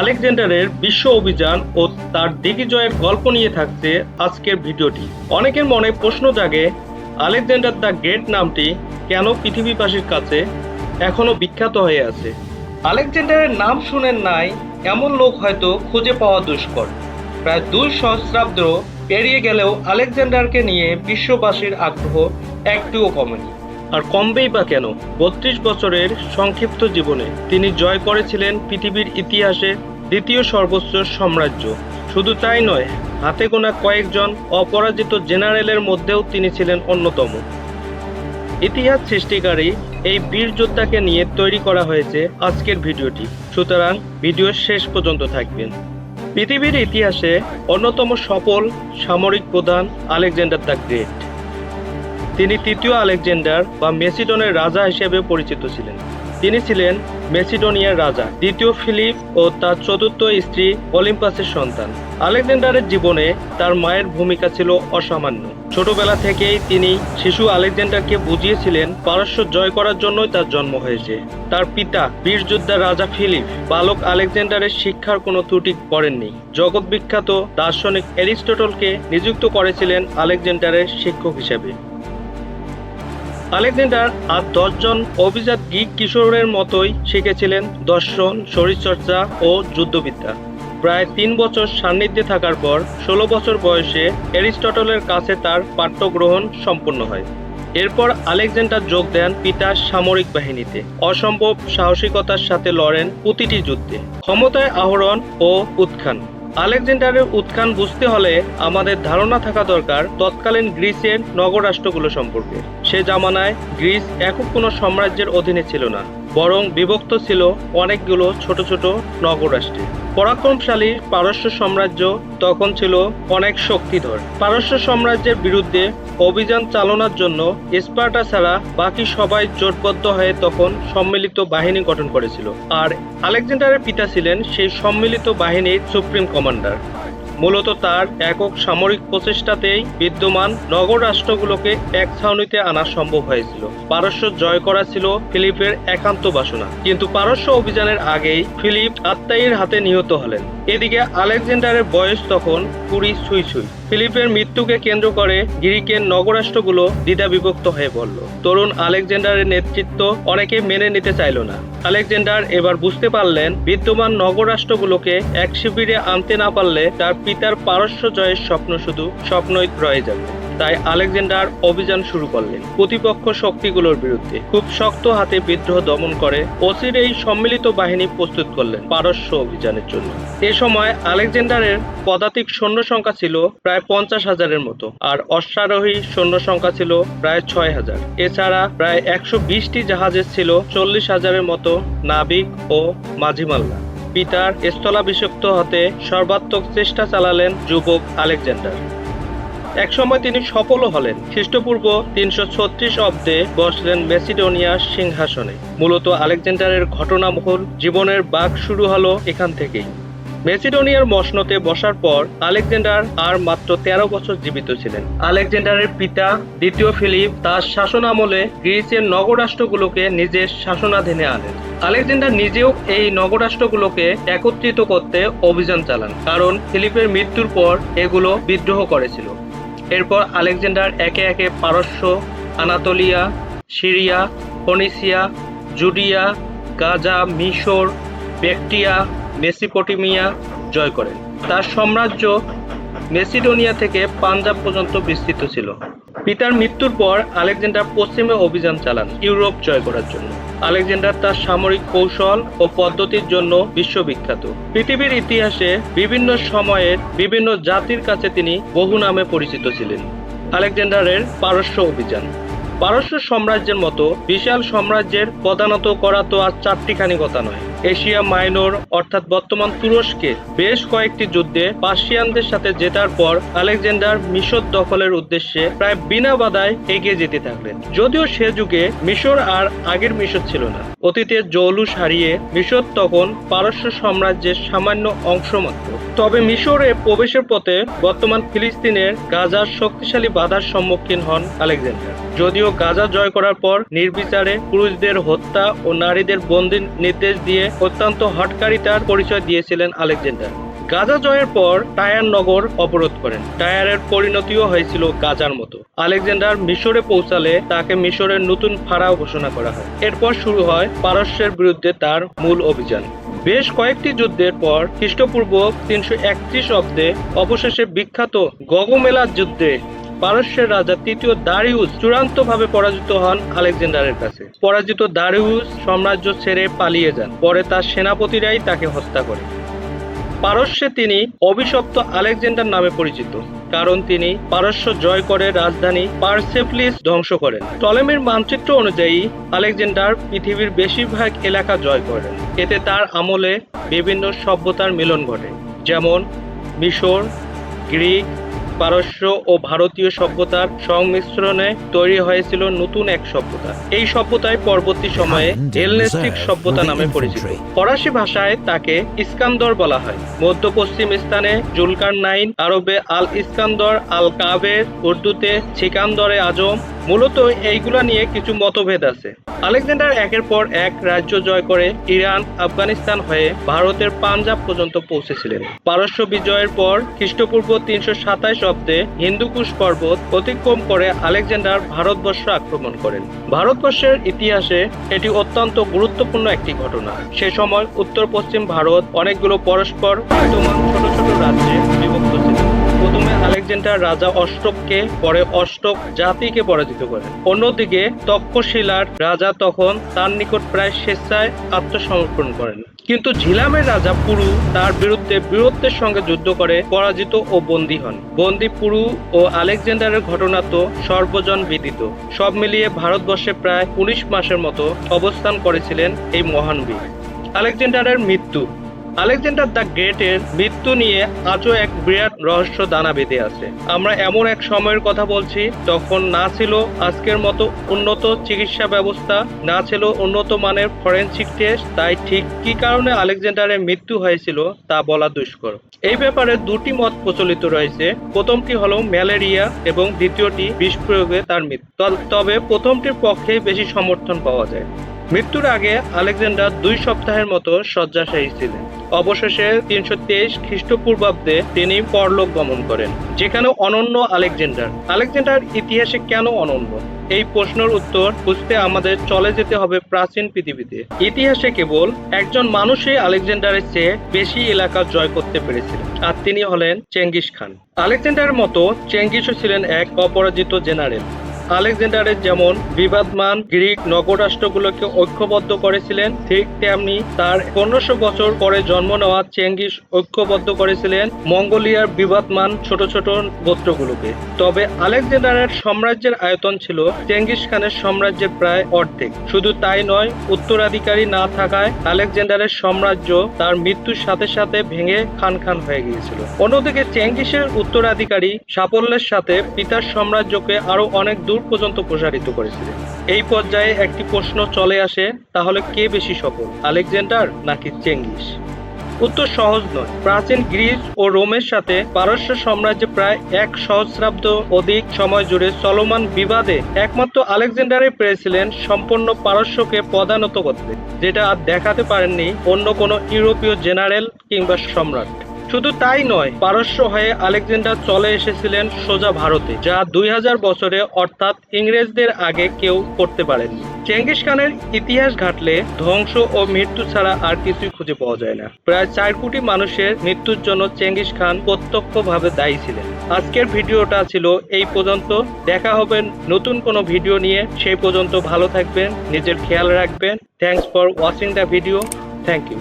আলেকজান্ডারের বিশ্ব অভিযান ও তার দিগ্বিজয়ের গল্প নিয়ে থাকছে আজকের ভিডিওটি। অনেকের মনে প্রশ্ন জাগে, আলেকজান্ডার দ্য গ্রেট নামটি কেন পৃথিবীবাসীর কাছে এখনও বিখ্যাত হয়ে আছে? আলেকজান্ডারের নাম শুনেন নাই, এমন লোক হয়তো খুঁজে পাওয়া দুষ্কর। প্রায় দুই সহস্রাব্দ পেরিয়ে গেলেও আলেকজান্ডারকে নিয়ে বিশ্ববাসীর আগ্রহ একটুও কমেনি। আর কমবেই বা কেন? বত্রিশ বছরের সংক্ষিপ্ত জীবনে তিনি জয় করেছিলেন পৃথিবীর ইতিহাসে দ্বিতীয় সর্বোচ্চ সাম্রাজ্য। শুধু তাই নয়, হাতে গোনা কয়েকজন অপরাজিত জেনারেলের মধ্যেও তিনি ছিলেন অন্যতম। ইতিহাস সৃষ্টিকারী এই বীর যোদ্ধাকে নিয়ে তৈরি করা হয়েছে আজকের ভিডিওটি। সুতরাং ভিডিও শেষ পর্যন্ত থাকবেন। পৃথিবীর ইতিহাসে অন্যতম সফল সামরিক প্রধান আলেকজান্ডার দ্য গ্রেট। তিনি তৃতীয় আলেকজান্ডার বা মেসিডনের রাজা হিসেবে পরিচিত ছিলেন। তিনি ছিলেন মেসিডোনিয়ার রাজা, দ্বিতীয় ফিলিপ ও তার চতুর্থ স্ত্রী অলিম্পাসের সন্তান। আলেকজান্ডারের জীবনে তার মায়ের ভূমিকা ছিল অসামান্য। ছোটবেলা থেকেই তিনি শিশু আলেকজান্ডারকে বুঝিয়েছিলেন, পারস্য জয় করার জন্যই তার জন্ম হয়েছে। তার পিতা বীর যোদ্ধা রাজা ফিলিপ বালক আলেকজান্ডারের শিক্ষার কোনো ত্রুটি করেননি। জগৎ বিখ্যাত দার্শনিক অ্যারিস্টটলকে নিযুক্ত করেছিলেন আলেকজান্ডারের শিক্ষক হিসেবে। আলেকজান্ডার আর দশজন অভিজাত গ্রিক কিশোরের মতোই শিখেছিলেন দর্শন, শরীরচর্চা ও যুদ্ধবিদ্যা। প্রায় তিন বছর সান্নিধ্যে থাকার পর ষোলো বছর বয়সে অ্যারিস্টটলের কাছে তার পাঠ্যগ্রহণ সম্পূর্ণ হয়। এরপর আলেকজান্ডার যোগ দেন পিতার সামরিক বাহিনীতে। অসম্ভব সাহসিকতার সাথে লড়েন প্রতিটি যুদ্ধে। ক্ষমতায় আহরণ ও উত্থান। আলেকজান্ডারের উত্থান বুঝতে হলে আমাদের ধারণা থাকা দরকার তৎকালীন গ্রিসের নগরাষ্ট্রগুলো সম্পর্কে। সে জামানায় গ্রিস একক কোনো সাম্রাজ্যের অধীনে ছিল না। বরং বিভক্ত ছিল অনেকগুলো ছোট ছোট নগরাষ্ট্রে পরাক্রমশালী পারস্য সাম্রাজ্য তখন ছিল অনেক শক্তিধর। পারস্য সাম্রাজ্যের বিরুদ্ধে অভিযান চালানোর জন্য স্পার্টা ছাড়া বাকি সবাই জোটবদ্ধ হয়ে তখন সম্মিলিত বাহিনী গঠন করেছিল। আর আলেকজান্ডারের পিতা ছিলেন সেই সম্মিলিত বাহিনীর সুপ্রিম কমান্ডার। মূলত তার একক সামরিক প্রচেষ্টাতেই বিদ্যমান নগর রাষ্ট্রগুলোকে এক ছাউনিতে আনা সম্ভব হয়েছিল। পারস্য জয় করা ছিল ফিলিপের একান্ত বাসনা। কিন্তু পারস্য অভিযানের আগেই ফিলিপ আত্মাইয়ের হাতে নিহত হলেন। এদিকে আলেকজান্ডারের বয়স তখন কুড়ি ছুঁই ছুঁই। ফিলিপের মৃত্যুকে কেন্দ্র করে গ্রিকের নগরাষ্ট্রগুলো দ্বিধা বিভক্ত হয়ে পড়ল। তরুণ আলেকজান্ডারের নেতৃত্ব অনেকে মেনে নিতে চাইল না। আলেকজান্ডার এবার বুঝতে পারলেন, বিদ্যমান নগরাষ্ট্রগুলোকে এক শিবিরে আনতে না পারলে তার পিতার পারস্য জয়ের স্বপ্ন শুধু স্বপ্নই রয়ে যাবে। তাই আলেকজান্ডার অভিযান শুরু করলেন প্রতিপক্ষ শক্তিগুলোর বিরুদ্ধে। খুব শক্ত হাতে বিদ্রোহ দমন করে অচির এই সম্মিলিত বাহিনী প্রস্তুত করলেন পারস্য অভিযানের জন্য। এ সময় আলেকজান্ডারের পদাতিক সৈন্য সংখ্যা ছিল প্রায় পঞ্চাশ হাজারের মতো আর অশ্বারোহী সৈন্য সংখ্যা ছিল প্রায় ছয় হাজার। এছাড়া প্রায় একশো বিশটি জাহাজের ছিল চল্লিশ হাজারের মতো নাবিক ও মাঝিমাল্লা। পিতার স্থলাভিষিক্ত হতে সর্বাত্মক চেষ্টা চালালেন যুবক আলেকজান্ডার। একসময় তিনি সফলও হলেন। খ্রিস্টপূর্ব তিনশো ছত্রিশ অব্দে বসলেন মেসিডোনিয়ার সিংহাসনে। মূলত আলেকজান্ডারের ঘটনাবহুল জীবনের বাঘ শুরু হলো এখান থেকেই। মেসিডোনিয়ার মসনতে বসার পর আলেকজান্ডার আর মাত্র তেরো বছর জীবিত ছিলেন। আলেকজান্ডারের পিতা দ্বিতীয় ফিলিপ তার শাসন আমলে গ্রিসের নগরাষ্ট্রগুলোকে নিজের শাসনাধীনে আনেন। আলেকজান্ডার নিজেও এই নগরাষ্ট্রগুলোকে একত্রিত করতে অভিযান চালান, কারণ ফিলিপের মৃত্যুর পর এগুলো বিদ্রোহ করেছিল। এরপর আলেকজান্ডার একে একে পারস্য, Anatolia, Syria, Phoenicia, Judea, Gaza, মিশর বেক্টিয়া মেসিপটেমিয়া জয় করেন। তার সাম্রাজ্য মেসিডোনিয়া থেকে পাঞ্জাব পর্যন্ত বিস্তৃত ছিল। পিতার মৃত্যুর পর আলেকজান্ডার পশ্চিমে অভিযান চালান, ইউরোপ জয় করার জন্য। আলেকজান্ডার তার সামরিক কৌশল ও পদ্ধতির জন্য বিশ্ববিখ্যাত। পৃথিবীর ইতিহাসে বিভিন্ন সময়ের বিভিন্ন জাতির কাছে তিনি বহু নামে পরিচিত ছিলেন। আলেকজান্ডারের পারস্য অভিযান। পারস্য সাম্রাজ্যের মতো বিশাল সাম্রাজ্যের প্রধানত করা তো আর চারটিখানি কথা নয়। এশিয়া মাইনর, অর্থাৎ বর্তমান তুরস্কে, বেশ কয়েকটি যুদ্ধে পার্সিয়ানদের সাথে জেতার পর আলেকজান্ডার মিশর দখলের উদ্দেশ্যে প্রায় বিনা বাধায় এগিয়ে যেতে থাকলেন। যদিও সে যুগে মিশর আর আগের মিশর ছিল না। অতীতে জৌলুস হারিয়ে মিশর তখন পারস্য সাম্রাজ্যের সামান্য অংশ মাত্র। তবে মিশরে প্রবেশের পথে বর্তমান ফিলিস্তিনের গাজার শক্তিশালী বাধার সম্মুখীন হন আলেকজান্ডার। যদিও গাজা জয় করার পর নির্বিচারে পুরুষদের হত্যা ও নারীদের বন্দির নির্দেশ দিয়ে অত্যন্ত হটকারিতার পরিচয় দিয়েছিলেন আলেকজান্ডার। গাজা জয়ের পর টায়ার নগর অবরোধ করেন। টায়ারের পরিণতিও হয়েছিল গাজার মতো। আলেকজান্ডার মিশরে পৌঁছালে তাকে মিশরের নতুন ফাড়াও ঘোষণা করা হয়। এরপর শুরু হয় পারস্যের বিরুদ্ধে তার মূল অভিযান। বেশ কয়েকটি যুদ্ধের পর খ্রিস্টপূর্ব তিনশো একত্রিশ অব্দে অবশেষে বিখ্যাত গগমেলার যুদ্ধে পারস্যের রাজা তৃতীয় দারিউস চূড়ান্তভাবে পরাজিত হন আলেকজান্ডারের কাছে। পরাজিত দারিউস সাম্রাজ্য ছেড়ে পালিয়ে যান। পরে তার সেনাপতিরাই তাকে হত্যা করে। পারস্যে তিনি অভিশপ্ত আলেকজান্ডার নামে পরিচিত, কারণ তিনি পারস্য জয় করে রাজধানী পারসেপলিস ধ্বংস করেন। টলেমির মানচিত্র অনুযায়ী, আলেকজান্ডার পৃথিবীর বেশিরভাগ এলাকা জয় করেন। এতে তার আমলে বিভিন্ন সভ্যতার মিলন ঘটে, যেমন মিশর, গ্রিক পারস্য ও ভারতীয় সভ্যতার সংমিশ্রণে তৈরি হয়েছিল নতুন এক সভ্যতা। এই সভ্যতায় পরবর্তী সময়ে এলনেস্টিক সভ্যতা নামে পরিচিত। ফরাসি ভাষায় তাকে ইস্কান্দর বলা হয়। মধ্য পশ্চিম স্থানে জুলকার নাইন আরবে আল ইস্কান্দর আল কাবের উর্দুতে ছিকান্দরে আজম মূলত এইগুলা নিয়ে কিছু মতভেদ আছে। আলেকজান্ডার একের পর এক রাজ্য জয় করে ইরান, আফগানিস্তান হয়ে ভারতের পাঞ্জাব পর্যন্ত পৌঁছেছিলেন। পারস্য বিজয়ের পর খ্রিস্টপূর্ব তিনশো সাতাশ অব্দে হিন্দুকুশ পর্বত অতিক্রম করে আলেকজান্ডার ভারতবর্ষ আক্রমণ করেন। ভারতবর্ষের ইতিহাসে এটি অত্যন্ত গুরুত্বপূর্ণ একটি ঘটনা। সে সময় উত্তর পশ্চিম ভারত অনেকগুলো পরস্পর ছোট ছোট রাজ্যে আলেকজান্ডার রাজা অষ্টককে পরে অষ্টক জাতিকে পরাজিত করেন অন্যদিকে তক্ষশিলার রাজা তখন তার নিকট প্রায় স্বেচ্ছায় আত্মসমর্পণ করেন। কিন্তু ঝিলামের রাজা পুরু তার বিরুদ্ধে বীরত্বের সঙ্গে যুদ্ধ করে পরাজিত ও বন্দী হন। বন্দী পুরু ও আলেকজান্ডারের ঘটনা তো সর্বজন বিদিত সব মিলিয়ে ভারতবর্ষে প্রায় উনিশ মাসের মতো অবস্থান করেছিলেন এই মহান বীর। আলেকজান্ডারের মৃত্যু আলেকজান্ডার দ্য গ্রেটের মৃত্যু নিয়ে আজও এক বিরাট রহস্য দানা বেঁধে আছে। আমরা এমন এক সময়ের কথা বলছি তখন না ছিল আজকের মতো উন্নত চিকিৎসা ব্যবস্থা, না ছিল উন্নত মানের ফরেনসিক টেস্ট, তাই ঠিক কি কারণে আলেকজান্ডারের মৃত্যু হয়েছিল তা বলা দুষ্কর। এই ব্যাপারে দুটি মত প্রচলিত রয়েছে। প্রথমটি হলো ম্যালেরিয়া এবং দ্বিতীয়টি বিষ প্রয়োগে তার মৃত্যু। তবে প্রথমটির পক্ষে বেশি সমর্থন পাওয়া যায়। মৃত্যুর আগে আলেকজান্ডার দুই সপ্তাহের মতো শয্যাশায়ী ছিলেন। অবশেষে তিনশো তেইশ খ্রিস্টপূর্বাব্দে তিনি পরলোক গমন করেন, যেখানে অনন্য আলেকজান্ডার। আলেকজান্ডার ইতিহাসে কেন অনন্য? এই প্রশ্নের উত্তর খুঁজতে আমাদের চলে যেতে হবে প্রাচীন পৃথিবীতে। ইতিহাসে কেবল একজন মানুষই আলেকজান্ডারের চেয়ে বেশি এলাকা জয় করতে পেরেছিলেন, আর তিনি হলেন চেঙ্গিস খান। আলেকজান্ডারের মতো চেঙ্গিসও ছিলেন এক অপরাজিত জেনারেল। আলেকজান্ডারের যেমন বিবাদমান গ্রিক নগরাষ্ট্রগুলোকে ঐক্যবদ্ধ করেছিলেন, ঠিক তেমনি তার পনেরোশো বছর পরে জন্ম নেওয়া চেঙ্গিস ঐক্যবদ্ধ করেছিলেন মঙ্গোলিয়ার বিবাদমান ছোট ছোট গোত্রগুলোকে। তবে আলেকজান্ডারের সাম্রাজ্যের আয়তন ছিল চেঙ্গিস খানের সাম্রাজ্যের প্রায় অর্ধেক। শুধু তাই নয়, উত্তরাধিকারী না থাকায় আলেকজান্ডারের সাম্রাজ্য তার মৃত্যুর সাথে সাথে ভেঙে খান খান হয়ে গিয়েছিল। অন্যদিকে চেঙ্গিসের উত্তরাধিকারী সাফল্যের সাথে পিতার সাম্রাজ্যকে আরও অনেক দূর পর্যন্ত প্রসারিত করেছিলেন এই পর্যায়ে একটি প্রশ্ন চলে আসে, তাহলে কে বেশি সফল, আলেকজান্ডার নাকি চেঙ্গিস? উত্তর সহজ নয়। প্রাচীন গ্রিস ও রোমের সাথে পারস্য সাম্রাজ্যে প্রায় এক সহস্রাব্দ অধিক সময় জুড়ে চলমান বিবাদে একমাত্র আলেকজান্ডারে পেরেছিলেন সম্পূর্ণ পারস্যকে প্রধানত করতে যেটা আর দেখাতে পারেননি অন্য কোনো ইউরোপীয় জেনারেল কিংবা সম্রাট। শুধু তাই নয়, পারস্য হয়ে আলেকজান্ডার চলে এসেছিলেন সোজা ভারতে, যা দুই হাজার বছরে অর্থাৎ ইংরেজদের আগে কেউ করতে পারেননি চেঙ্গিস খানের ইতিহাস ঘাটলে ধ্বংস ও মৃত্যু ছাড়া আর কিছুই খুঁজে পাওয়া যায় না। প্রায় চার কোটি মানুষের মৃত্যুর জন্য চেঙ্গিস খান প্রত্যক্ষভাবে দায়ী ছিলেন। আজকের ভিডিওটা ছিল এই পর্যন্ত। দেখা হবে নতুন কোনো ভিডিও নিয়ে। সেই পর্যন্ত ভালো থাকবেন, নিজের খেয়াল রাখবেন। Thanks for watching the video thank you